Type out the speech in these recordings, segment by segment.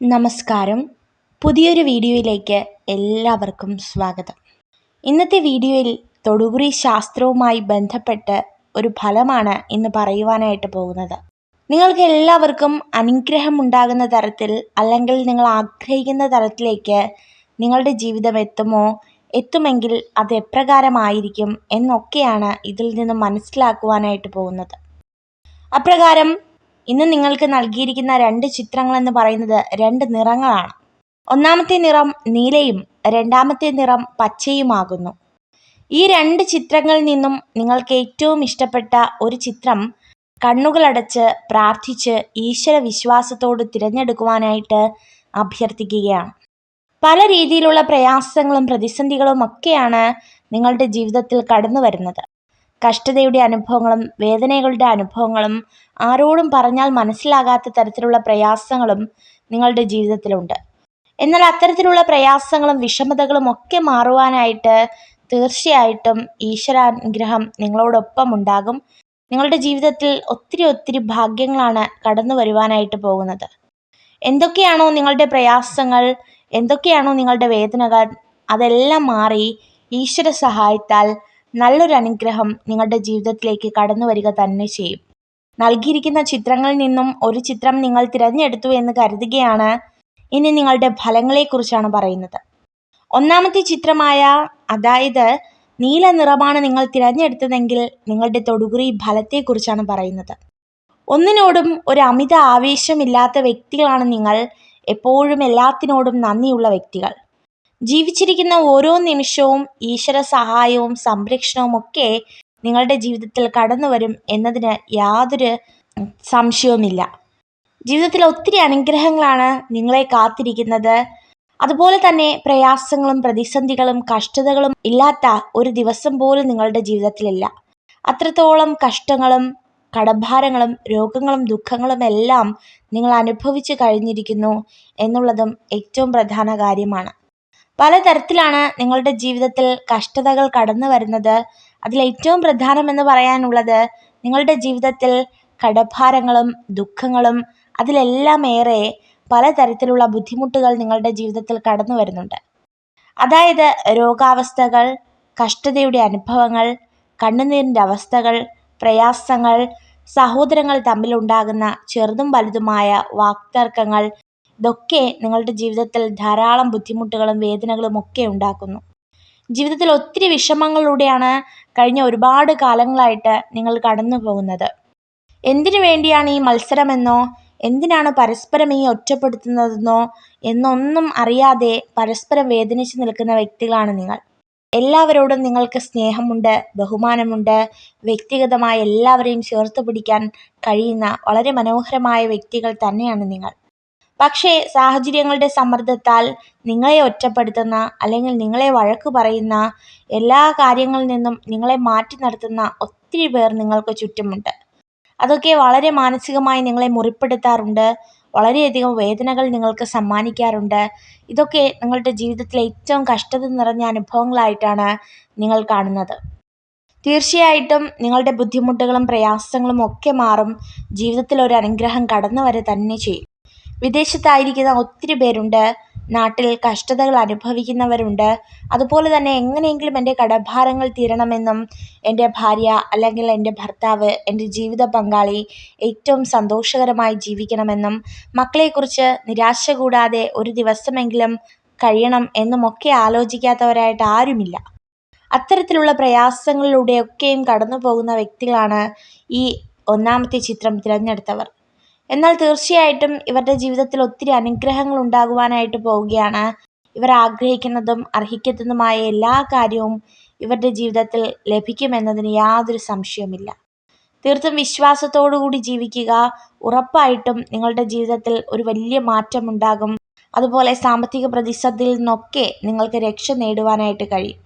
നമസ്കാരം. പുതിയൊരു വീഡിയോയിലേക്ക് എല്ലാവർക്കും സ്വാഗതം. ഇന്നത്തെ വീഡിയോയിൽ തൊടുകുറി ശാസ്ത്രവുമായി ബന്ധപ്പെട്ട് ഒരു ഫലമാണ് ഇന്ന് പറയുവാനായിട്ട് പോകുന്നത്. നിങ്ങൾക്ക് എല്ലാവർക്കും അനുഗ്രഹം ഉണ്ടാകുന്ന തരത്തിൽ അല്ലെങ്കിൽ നിങ്ങൾ ആഗ്രഹിക്കുന്ന തരത്തിലേക്ക് നിങ്ങളുടെ ജീവിതം എത്തുമോ എത്തുമെങ്കിൽ അത് എപ്രകാരമായിരിക്കും എന്നൊക്കെയാണ് ഇതിൽ നിന്ന് മനസ്സിലാക്കുവാനായിട്ട് പോകുന്നത്. അപ്രകാരം ഇന്ന് നിങ്ങൾക്ക് നൽകിയിരിക്കുന്ന രണ്ട് ചിത്രങ്ങൾ എന്ന് പറയുന്നത് രണ്ട് നിറങ്ങളാണ്. ഒന്നാമത്തെ നിറം നീലയും രണ്ടാമത്തെ നിറം പച്ചയുമാകുന്നു. ഈ രണ്ട് ചിത്രങ്ങളിൽ നിന്നും നിങ്ങൾക്ക് ഏറ്റവും ഇഷ്ടപ്പെട്ട ഒരു ചിത്രം കണ്ണുകളടച്ച് പ്രാർത്ഥിച്ച് ഈശ്വര വിശ്വാസത്തോട് തിരഞ്ഞെടുക്കുവാനായിട്ട് അഭ്യർത്ഥിക്കുകയാണ്. പല രീതിയിലുള്ള പ്രയാസങ്ങളും പ്രതിസന്ധികളും ഒക്കെയാണ് നിങ്ങളുടെ ജീവിതത്തിൽ കടന്നു വരുന്നത് കഷ്ടതയുടെ അനുഭവങ്ങളും വേദനകളുടെ അനുഭവങ്ങളും ആരോടും പറഞ്ഞാൽ മനസ്സിലാകാത്ത തരത്തിലുള്ള പ്രയാസങ്ങളും നിങ്ങളുടെ ജീവിതത്തിലുണ്ട്. എന്നാൽ അത്തരത്തിലുള്ള പ്രയാസങ്ങളും വിഷമതകളും ഒക്കെ മാറുവാനായിട്ട് തീർച്ചയായിട്ടും ഈശ്വരാനുഗ്രഹം നിങ്ങളോടൊപ്പം ഉണ്ടാകും നിങ്ങളുടെ ജീവിതത്തിൽ ഒത്തിരി ഒത്തിരി ഭാഗ്യങ്ങളാണ് കടന്നു വരുവാനായിട്ട് പോകുന്നത്. എന്തൊക്കെയാണോ നിങ്ങളുടെ പ്രയാസങ്ങൾ എന്തൊക്കെയാണോ നിങ്ങളുടെ വേദനകൾ അതെല്ലാം മാറി ഈശ്വര സഹായത്താൽ നല്ലൊരു അനുഗ്രഹം നിങ്ങളുടെ ജീവിതത്തിലേക്ക് കടന്നു വരിക തന്നെ ചെയ്യും. നൽകിയിരിക്കുന്ന ചിത്രങ്ങളിൽ നിന്നും ഒരു ചിത്രം നിങ്ങൾ തിരഞ്ഞെടുത്തു എന്ന് കരുതുകയാണ് ഇനി നിങ്ങളുടെ ഫലങ്ങളെക്കുറിച്ചാണ് പറയുന്നത്. ഒന്നാമത്തെ ചിത്രമായ അതായത് നീല നിറമാണ് നിങ്ങൾ തിരഞ്ഞെടുത്തതെങ്കിൽ നിങ്ങളുടെ തൊടുകുറി ഫലത്തെക്കുറിച്ചാണ് പറയുന്നത്. ഒന്നിനോടും ഒരു അമിത ആവേശമില്ലാത്ത വ്യക്തികളാണ് നിങ്ങൾ എപ്പോഴും എല്ലാത്തിനോടും നന്ദിയുള്ള വ്യക്തികൾ. ജീവിച്ചിരിക്കുന്ന ഓരോ നിമിഷവും ഈശ്വര സഹായവും സംരക്ഷണവും ഒക്കെ നിങ്ങളുടെ ജീവിതത്തിൽ കടന്നു വരും എന്നതിന് യാതൊരു സംശയവുമില്ല. ജീവിതത്തിൽ ഒത്തിരി അനുഗ്രഹങ്ങളാണ് നിങ്ങളെ കാത്തിരിക്കുന്നത്. അതുപോലെ തന്നെ പ്രയാസങ്ങളും പ്രതിസന്ധികളും കഷ്ടതകളും ഇല്ലാത്ത ഒരു ദിവസം പോലും നിങ്ങളുടെ ജീവിതത്തിലില്ല. അത്രത്തോളം കഷ്ടങ്ങളും കടഭാരങ്ങളും രോഗങ്ങളും ദുഃഖങ്ങളും എല്ലാം നിങ്ങൾ അനുഭവിച്ചു കഴിഞ്ഞിരിക്കുന്നു എന്നുള്ളതും ഏറ്റവും പ്രധാന കാര്യമാണ്. പലതരത്തിലാണ് നിങ്ങളുടെ ജീവിതത്തിൽ കഷ്ടതകൾ കടന്നു വരുന്നത്. അതിലേറ്റവും പ്രധാനമെന്ന് പറയാനുള്ളത് നിങ്ങളുടെ ജീവിതത്തിൽ കടഭാരങ്ങളും ദുഃഖങ്ങളും അതിലെല്ലാം ഏറെ പലതരത്തിലുള്ള ബുദ്ധിമുട്ടുകൾ നിങ്ങളുടെ ജീവിതത്തിൽ കടന്നു വരുന്നുണ്ട്. അതായത് രോഗാവസ്ഥകൾ കഷ്ടതയുടെ അനുഭവങ്ങൾ കണ്ണുനീരിന്റെ അവസ്ഥകൾ പ്രയാസങ്ങൾ സഹോദരങ്ങൾ തമ്മിലുണ്ടാകുന്ന ചെറുതും വലുതുമായ വാക്തർക്കങ്ങൾ ഇതൊക്കെ നിങ്ങളുടെ ജീവിതത്തിൽ ധാരാളം ബുദ്ധിമുട്ടുകളും വേദനകളും ഒക്കെ ഉണ്ടാക്കുന്നു. ജീവിതത്തിൽ ഒത്തിരി വിഷമങ്ങളിലൂടെയാണ് കഴിഞ്ഞ ഒരുപാട് കാലങ്ങളായിട്ട് നിങ്ങൾ കടന്നു പോകുന്നത്. എന്തിനു വേണ്ടിയാണ് ഈ മത്സരമെന്നോ എന്തിനാണ് പരസ്പരം ഈ ഒറ്റപ്പെടുത്തുന്നതെന്നോ എന്നൊന്നും അറിയാതെ പരസ്പരം വേദനിച്ചു നിൽക്കുന്ന വ്യക്തികളാണ് നിങ്ങൾ. എല്ലാവരോടും നിങ്ങൾക്ക് സ്നേഹമുണ്ട് ബഹുമാനമുണ്ട്. വ്യക്തിഗതമായ എല്ലാവരെയും ചേർത്ത് പിടിക്കാൻ കഴിയുന്ന വളരെ മനോഹരമായ വ്യക്തികൾ തന്നെയാണ് നിങ്ങൾ. പക്ഷേ സാഹചര്യങ്ങളുടെ സമ്മർദ്ദത്താൽ നിങ്ങളെ ഒറ്റപ്പെടുത്തുന്ന അല്ലെങ്കിൽ നിങ്ങളെ വഴക്ക് പറയുന്ന എല്ലാ കാര്യങ്ങളിൽ നിന്നും നിങ്ങളെ മാറ്റി നിർത്തുന്ന ഒത്തിരി പേർ നിങ്ങൾക്ക് ചുറ്റുമുണ്ട്. അതൊക്കെ വളരെ മാനസികമായി നിങ്ങളെ മുറിപ്പെടുത്താറുണ്ട്. വളരെയധികം വേദനകൾ നിങ്ങൾക്ക് സമ്മാനിക്കാറുണ്ട്. ഇതൊക്കെ നിങ്ങളുടെ ജീവിതത്തിലെ ഏറ്റവും കഷ്ടത നിറഞ്ഞ അനുഭവങ്ങളായിട്ടാണ് നിങ്ങൾ കാണുന്നത്. തീർച്ചയായിട്ടും നിങ്ങളുടെ ബുദ്ധിമുട്ടുകളും പ്രയാസങ്ങളും ഒക്കെ മാറും. ജീവിതത്തിൽ ഒരു അനുഗ്രഹം കടന്നു വരെ തന്നെ ചെയ്യും. വിദേശത്തായിരിക്കുന്ന ഒത്തിരി പേരുണ്ട്. നാട്ടിൽ കഷ്ടതകൾ അനുഭവിക്കുന്നവരുണ്ട്. അതുപോലെ തന്നെ എങ്ങനെയെങ്കിലും എന്റെ കടഭാരങ്ങൾ തീരണമെന്നും എന്റെ ഭാര്യ അല്ലെങ്കിൽ എന്റെ ഭർത്താവ് എന്റെ ജീവിത പങ്കാളി ഏറ്റവും സന്തോഷകരമായി ജീവിക്കണമെന്നും മക്കളെക്കുറിച്ച് നിരാശ കൂടാതെ ഒരു ദിവസമെങ്കിലും കഴിയണം എന്നുമൊക്കെ ആലോചിക്കാത്തവരായിട്ട് ആരുമില്ല. അത്തരത്തിലുള്ള പ്രയാസങ്ങളിലൂടെയൊക്കെയും കടന്നു പോകുന്ന വ്യക്തികളാണ് ഈ ഒന്നാമത്തെ ചിത്രം തിരഞ്ഞെടുത്തവർ. എന്നാൽ തീർച്ചയായിട്ടും ഇവരുടെ ജീവിതത്തിൽ ഒത്തിരി അനുഗ്രഹങ്ങൾ ഉണ്ടാകുവാനായിട്ട് പോവുകയാണ്. ഇവർ ആഗ്രഹിക്കുന്നതും അർഹിക്കുന്നതുമായ എല്ലാ കാര്യവും ഇവരുടെ ജീവിതത്തിൽ ലഭിക്കുമെന്നതിന് യാതൊരു സംശയവുമില്ല. തീർത്തും വിശ്വാസത്തോടു കൂടി ജീവിക്കുക ഉറപ്പായിട്ടും നിങ്ങളുടെ ജീവിതത്തിൽ ഒരു വലിയ മാറ്റം ഉണ്ടാകും അതുപോലെ സാമ്പത്തിക പ്രതിസന്ധിയിൽ നിന്നൊക്കെ നിങ്ങൾക്ക് രക്ഷ നേടുവാനായിട്ട് കഴിയും.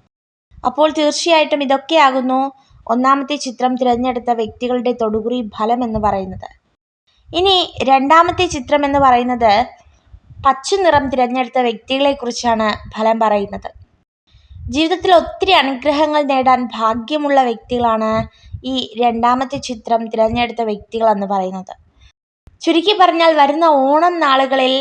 അപ്പോൾ തീർച്ചയായിട്ടും ഇതൊക്കെയാകുന്നു ഒന്നാമത്തെ ചിത്രം തിരഞ്ഞെടുത്ത വ്യക്തികളുടെ തൊടുകുറി ഫലം എന്ന് പറയുന്നത്. ഇനി രണ്ടാമത്തെ ചിത്രം എന്ന് പറയുന്നത് പച്ച നിറം തിരഞ്ഞെടുത്ത വ്യക്തികളെക്കുറിച്ചാണ് ഫലം പറയുന്നത്. ജീവിതത്തിൽ ഒത്തിരി അനുഗ്രഹങ്ങൾ നേടാൻ ഭാഗ്യമുള്ള വ്യക്തികളാണ് ഈ രണ്ടാമത്തെ ചിത്രം തിരഞ്ഞെടുത്ത വ്യക്തികൾ എന്ന് പറയുന്നത്. ചുരുക്കി പറഞ്ഞാൽ വരുന്ന ഓണം നാളുകളിൽ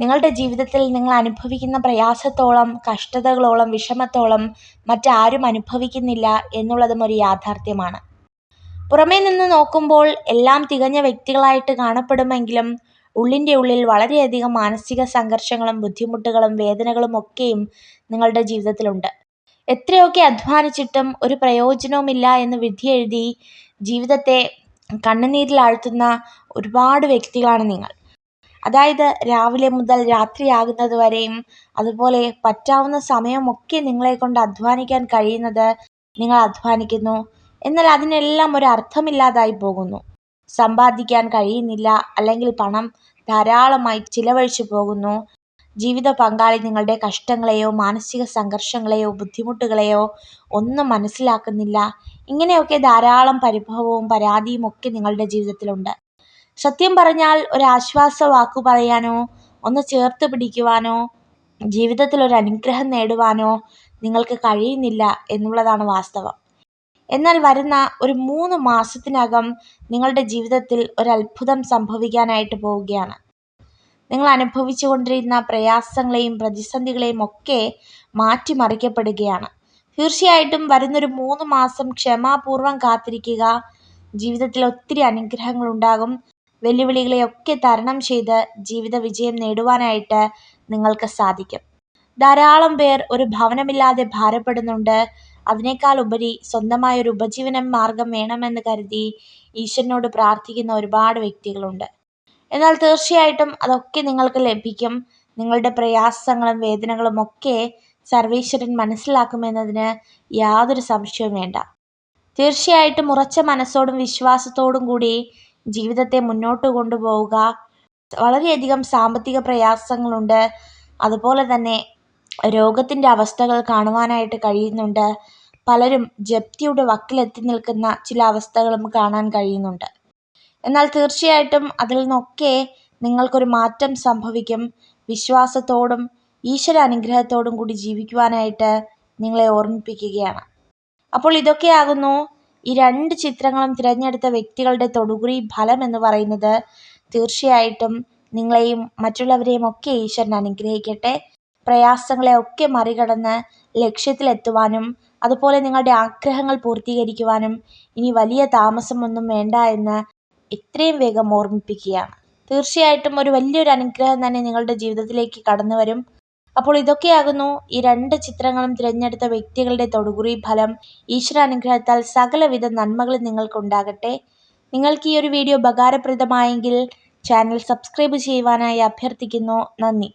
നിങ്ങളുടെ ജീവിതത്തിൽ നിങ്ങൾ അനുഭവിക്കുന്ന പ്രയാസത്തോളം കഷ്ടതകളോളം വിഷമത്തോളം മറ്റാരും അനുഭവിക്കുന്നില്ല എന്നുള്ളതും ഒരു യാഥാർത്ഥ്യമാണ്. പുറമേ നിന്ന് നോക്കുമ്പോൾ എല്ലാം തികഞ്ഞ വ്യക്തികളായിട്ട് കാണപ്പെടുമെങ്കിലും ഉള്ളിന്റെ ഉള്ളിൽ വളരെയധികം മാനസിക സംഘർഷങ്ങളും ബുദ്ധിമുട്ടുകളും വേദനകളും ഒക്കെയും നിങ്ങളുടെ ജീവിതത്തിലുണ്ട്. എത്രയൊക്കെ അധ്വാനിച്ചിട്ടും ഒരു പ്രയോജനവുമില്ല എന്ന് വിധിയെഴുതി ജീവിതത്തെ കണ്ണുനീരിലാഴ്ത്തുന്ന ഒരുപാട് വ്യക്തികളാണ് നിങ്ങൾ. അതായത് രാവിലെ മുതൽ രാത്രിയാകുന്നത് വരെയും അതുപോലെ പറ്റാവുന്ന സമയമൊക്കെ നിങ്ങളെ കൊണ്ട് അധ്വാനിക്കാൻ കഴിയുന്നത് നിങ്ങൾ അധ്വാനിക്കുന്നു. എന്നാൽ അതിനെല്ലാം ഒരു അർത്ഥമില്ലാതായി പോകുന്നു. സമ്പാദിക്കാൻ കഴിയുന്നില്ല അല്ലെങ്കിൽ പണം ധാരാളമായി ചിലവഴിച്ചു പോകുന്നു. ജീവിത പങ്കാളി നിങ്ങളുടെ കഷ്ടങ്ങളെയോ മാനസിക സംഘർഷങ്ങളെയോ ബുദ്ധിമുട്ടുകളെയോ ഒന്നും മനസ്സിലാക്കുന്നില്ല. ഇങ്ങനെയൊക്കെ ധാരാളം പരിഭവവും പരാതിയും ഒക്കെ നിങ്ങളുടെ ജീവിതത്തിലുണ്ട്. സത്യം പറഞ്ഞാൽ ഒരു ആശ്വാസ വാക്കു പറയാനോ ഒന്ന് ചേർത്ത് പിടിക്കുവാനോ ജീവിതത്തിൽ ഒരു അനുഗ്രഹം നേടുവാനോ നിങ്ങൾക്ക് കഴിയുന്നില്ല എന്നുള്ളതാണ് വാസ്തവം. എന്നാൽ വരുന്ന ഒരു മൂന്ന് മാസത്തിനകം നിങ്ങളുടെ ജീവിതത്തിൽ ഒരു അത്ഭുതം സംഭവിക്കാനായിട്ട് പോവുകയാണ്. നിങ്ങൾ അനുഭവിച്ചു കൊണ്ടിരുന്ന പ്രയാസങ്ങളെയും പ്രതിസന്ധികളെയും ഒക്കെ മാറ്റിമറിക്കപ്പെടുകയാണ്. തീർച്ചയായിട്ടും വരുന്നൊരു മൂന്ന് മാസം ക്ഷമാപൂർവം കാത്തിരിക്കുക ജീവിതത്തിൽ ഒത്തിരി അനുഗ്രഹങ്ങൾ ഉണ്ടാകും. വെല്ലുവിളികളെയൊക്കെ തരണം ചെയ്ത് ജീവിത വിജയം നേടുവാനായിട്ട് നിങ്ങൾക്ക് സാധിക്കും. ധാരാളം പേർ ഒരു ഭവനമില്ലാതെ ഭാരപ്പെടുന്നുണ്ട്. അതിനേക്കാൾ ഉപരി സ്വന്തമായ ഒരു ഉപജീവന മാർഗം വേണമെന്ന് കരുതി ഈശ്വരനോട് പ്രാർത്ഥിക്കുന്ന ഒരുപാട് വ്യക്തികളുണ്ട്. എന്നാൽ തീർച്ചയായിട്ടും അതൊക്കെ നിങ്ങൾക്ക് ലഭിക്കും. നിങ്ങളുടെ പ്രയാസങ്ങളും വേദനകളും ഒക്കെ സർവേശ്വരൻ മനസ്സിലാക്കുമെന്നതിന് യാതൊരു സംശയവും വേണ്ട. തീർച്ചയായിട്ടും ഉറച്ച മനസ്സോടും വിശ്വാസത്തോടും കൂടി ജീവിതത്തെ മുന്നോട്ട് കൊണ്ടുപോവുക. വളരെയധികം സാമ്പത്തിക പ്രയാസങ്ങളുണ്ട്. അതുപോലെ തന്നെ രോഗത്തിന്റെ അവസ്ഥകൾ കാണുവാനായിട്ട് കഴിയുന്നുണ്ട്. പലരും ജപ്തിയുടെ വക്കിലെത്തി നിൽക്കുന്ന ചില അവസ്ഥകളും കാണാൻ കഴിയുന്നുണ്ട്. എന്നാൽ തീർച്ചയായിട്ടും അതിൽ നിന്നൊക്കെ നിങ്ങൾക്കൊരു മാറ്റം സംഭവിക്കും. വിശ്വാസത്തോടും ഈശ്വര അനുഗ്രഹത്തോടും കൂടി ജീവിക്കുവാനായിട്ട് നിങ്ങളെ ഓർമ്മിപ്പിക്കുകയാണ്. അപ്പോൾ ഇതൊക്കെയാകുന്നു. ഈ രണ്ട് ചിത്രങ്ങളും തിരഞ്ഞെടുത്ത വ്യക്തികളുടെ തൊടുകുറി ഫലം എന്ന് പറയുന്നത് തീർച്ചയായിട്ടും നിങ്ങളെയും മറ്റുള്ളവരെയും ഒക്കെ ഈശ്വരൻ അനുഗ്രഹിക്കട്ടെ. പ്രയാസങ്ങളെ ഒക്കെ മറികടന്ന് ലക്ഷ്യത്തിലെത്തുവാനും അതുപോലെ നിങ്ങളുടെ ആഗ്രഹങ്ങൾ പൂർത്തീകരിക്കുവാനും ഇനി വലിയ താമസമൊന്നും വേണ്ട എന്ന് എത്രയും വേഗം ഓർമ്മിപ്പിക്കുകയാണ്. തീർച്ചയായിട്ടും ഒരു വലിയൊരു അനുഗ്രഹം തന്നെ നിങ്ങളുടെ ജീവിതത്തിലേക്ക് കടന്നു വരും അപ്പോൾ ഇതൊക്കെയാകുന്നു ഈ രണ്ട് ചിത്രങ്ങളും തിരഞ്ഞെടുത്ത വ്യക്തികളുടെ തൊടുകുറി ഫലം. ഈശ്വര അനുഗ്രഹത്താൽ സകലവിധ നന്മകളും നിങ്ങൾക്കുണ്ടാകട്ടെ. നിങ്ങൾക്ക് ഈ ഒരു വീഡിയോ ഉപകാരപ്രദമായെങ്കിൽ ചാനൽ സബ്സ്ക്രൈബ് ചെയ്യുവാനായി അഭ്യർത്ഥിക്കുന്നു. നന്ദി.